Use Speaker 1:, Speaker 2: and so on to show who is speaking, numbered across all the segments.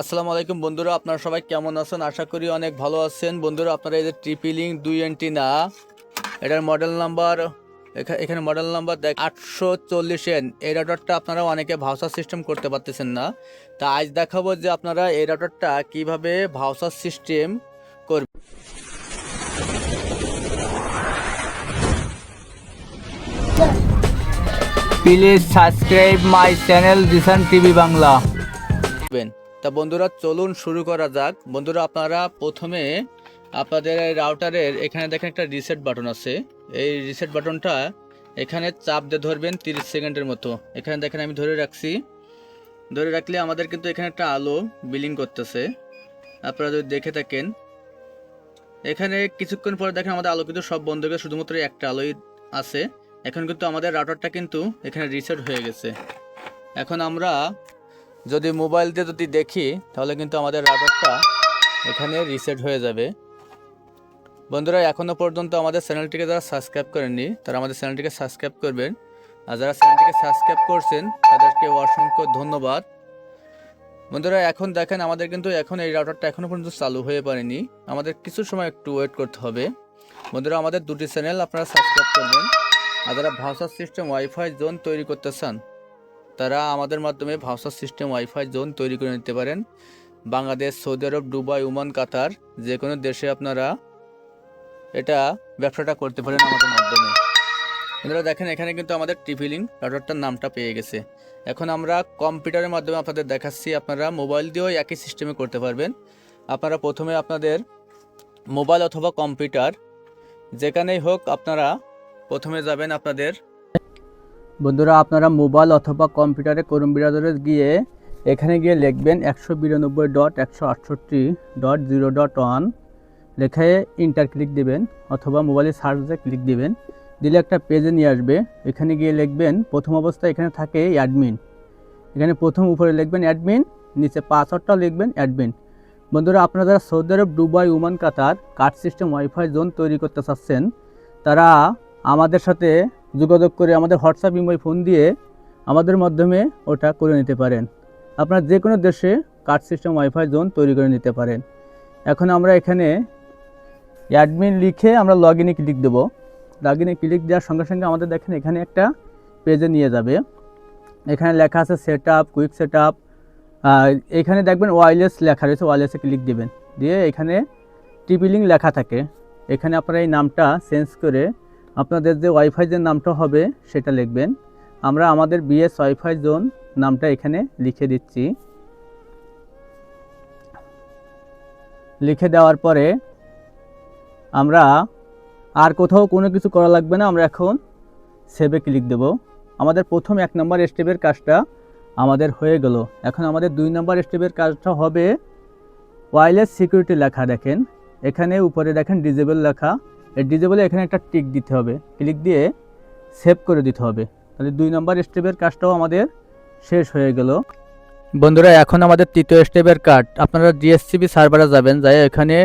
Speaker 1: আসসালামু আলাইকুম বন্ধুরা, আপনারা সবাই কেমন আছেন? আশা করি অনেক ভালো আছেন। বন্ধুরা, আপনারা এই যে ট্রিপিলিং দুই এন্টিনা এটার মডেল নাম্বার এখানে মডেল নাম্বার দেখ আটশো চল্লিশ এন। এই রাউটারটা আপনারা অনেকে ভাউসার সিস্টেম করতে পারতেছেন না। তা আজ দেখাবো যে আপনারা এই রাউটারটা কীভাবে ভাউসার সিস্টেম করবেন
Speaker 2: please subscribe my channel Dishan TV Bangla
Speaker 1: তা বন্ধুরা, চলুন শুরু করা যাক। বন্ধুরা, আপনারা প্রথমে আপনাদের রাউটারের এখানে দেখেন একটা রিসেট বাটন আছে। এই রিসেট বাটনটা এখানে চাপ দিয়ে ধরবেন তিরিশ সেকেন্ডের মতো। এখানে দেখেন আমি ধরে রাখছি। ধরে রাখলে আমাদের কিন্তু এখানে একটা আলো বিলিং করতেছে। আপনারা যদি দেখে থাকেন, এখানে কিছুক্ষণ পরে দেখেন আমাদের আলো কিন্তু সব বন্ধ করে শুধুমাত্র একটা আলোই আছে। এখন কিন্তু আমাদের রাউটারটা কিন্তু এখানে রিসেট হয়ে গেছে। এখন আমরা যদি মোবাইল দিয়ে যদি দেখি, তাহলে কিন্তু আমাদের রাউটারটা এখানে রিসেট হয়ে যাবে। বন্ধুরা এখনও পর্যন্ত আমাদের চ্যানেলটিকে যারা সাবস্ক্রাইব করেননি, তারা আমাদের চ্যানেলটিকে সাবস্ক্রাইব করবেন। আর যারা চ্যানেলটিকে সাবস্ক্রাইব করছেন, তাদেরকে অসংখ্য ধন্যবাদ। বন্ধুরা, এখন দেখেন আমাদের কিন্তু এখন এই রাউটারটা এখনও পর্যন্ত চালু হয়ে পারেনি। আমাদের কিছু সময় একটু ওয়েট করতে হবে। বন্ধুরা, আমাদের দুটি চ্যানেল আপনারা সাবস্ক্রাইব করবেন। আর যারা ভাষা সিস্টেম ওয়াইফাই জোন তৈরি করতে চান তারা আমাদের মাধ্যমে ভাউসার সিস্টেম ওয়াইফাই জোন তৈরি করে নিতে পারেন। Bangladesh, Saudi Arab, Dubai, Oman, Qatar যে কোনো দেশে আপনারা এটা ব্যবসাটা করতে পারেন আমাদের মাধ্যমে। আপনারা দেখেন, এখানে কিন্তু আমাদের টিভি লিঙ্ক রাউটারটার নামটা পেয়ে গেছে। এখন আমরা কম্পিউটারের মাধ্যমে আপনাদের দেখাচ্ছি, আপনারা মোবাইল দিয়েও একই সিস্টেমে করতে পারবেন। আপনারা প্রথমে আপনাদের মোবাইল অথবা কম্পিউটার যেখানেই হোক আপনারা প্রথমে যাবেন আপনাদের
Speaker 2: বন্ধুরা, আপনারা মোবাইল অথবা কম্পিউটারে করুন বিরাদরে গিয়ে এখানে গিয়ে লিখবেন একশো বিরানব্বই ডট একশো আটষট্টি ডট জিরো ডট ওয়ান। লেখায় ইন্টার ক্লিক দিবেন অথবা মোবাইলে সার্চে ক্লিক দিবেন। দিলে একটা পেজে নিয়ে আসবে। এখানে গিয়ে লিখবেন, প্রথম অবস্থায় এখানে থাকে অ্যাডমিন এখানে প্রথম উপরে লিখবেন অ্যাডমিন নিচে পাসওয়ার্ডটাও লিখবেন অ্যাডমিন বন্ধুরা, আপনারা যারা Saudi Arab, Dubai, Oman, Qatar card system wifi zone তৈরি করতে চাচ্ছেন, তারা আমাদের সাথে যোগাযোগ করে আমাদের হোয়াটসঅ্যাপ ইমোয় ফোন দিয়ে আমাদের মাধ্যমে ওটা করে নিতে পারেন। আপনার যে কোনো দেশে কার্ড সিস্টেম, ওয়াইফাই জোন তৈরি করে নিতে পারেন। এখন আমরা এখানে অ্যাডমিন লিখে আমরা লগ ইনে ক্লিক দেবো। লগ ইনে ক্লিক দেওয়ার সঙ্গে সঙ্গে আমাদের দেখেন এখানে একটা পেজে নিয়ে যাবে। এখানে লেখা আছে set up quick set up এখানে দেখবেন ওয়াইলেস লেখা রয়েছে, ওয়াইলেসে ক্লিক দেবেন। দিয়ে এখানে টিপি লিঙ্ক লেখা থাকে। এখানে আপনারা এই নামটা চেঞ্জ করে আপনাদের যে ওয়াইফাই যে নামটা হবে সেটা লিখবেন। আমরা আমাদের বিএস ওয়াইফাই জোন নামটা এখানে লিখে দিচ্ছি। লিখে দেওয়ার পরে আমরা আর কোথাও কোনো কিছু করা লাগবে না, আমরা এখন সেভে ক্লিক দেব। আমাদের প্রথম এক নম্বর স্টেপের কাজটা আমাদের হয়ে গেল। এখন আমাদের দুই নম্বর স্টেপের কাজটা হবে ওয়াইলেস সিকিউরিটি লেখা দেখেন। এখানে উপরে দেখেন ডিজেবল লেখা। এই ডিজেবলে এখানে একটা টিক দিতে হবে। ক্লিক দিয়ে সেভ করে দিতে হবে। তাহলে দুই নম্বর স্টেপের কাজটাও আমাদের শেষ হয়ে গেল।
Speaker 1: বন্ধুরা, এখন আমাদের তৃতীয় স্টেপের কার্ড আপনারা ডিএসসিবি সার্ভারে যাবেন যাই এখানে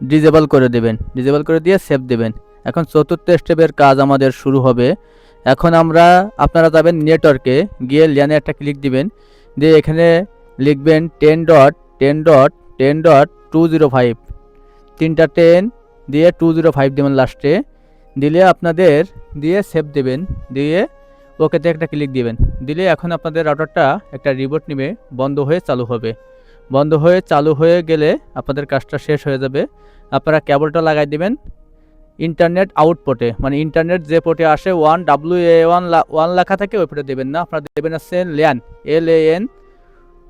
Speaker 1: ডিজেবল করে দেবেন। ডিজেবল করে দিয়ে সেভ দেবেন। এখন চতুর্থ স্টেপের কাজ আমাদের শুরু হবে। এখন আমরা, আপনারা যাবেন নেটওয়ার্কে গিয়ে ল্যানে একটা ক্লিক দিবেন। দিয়ে এখানে লিখবেন ten dot ten dot ten dot two zero five তিনটা টেন দিয়ে টু জিরো ফাইভ দেবেন লাস্টে দিলে আপনাদের দিয়ে সেভ দেবেন। দিয়ে ওকেতে একটা ক্লিক দিবেন। দিলে এখন আপনাদের রাউটারটা একটা রিবোট নিবে। বন্ধ হয়ে চালু হবে। বন্ধ হয়ে চালু হয়ে গেলে আপনাদের কাজটা শেষ হয়ে যাবে। আপনারা কেবলটা লাগাই দিবেন। ইন্টারনেট আউটপোর্টে মানে ইন্টারনেট যে পোর্টে আসে one W A one one লেখা থাকে, ওই পোর্টে দেবেন না। আপনারা দেবেন আছে ল্যান এল এ এন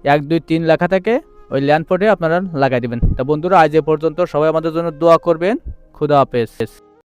Speaker 1: এক, দুই, তিন লেখা থাকে। ওই ল্যান্ড পোর্টে আপনারা লাগাই দেবেন। তা বন্ধুরা, আজ এ পর্যন্ত সবাই আমাদের জন্য দোয়া করবেন। খুদা হাফেজ।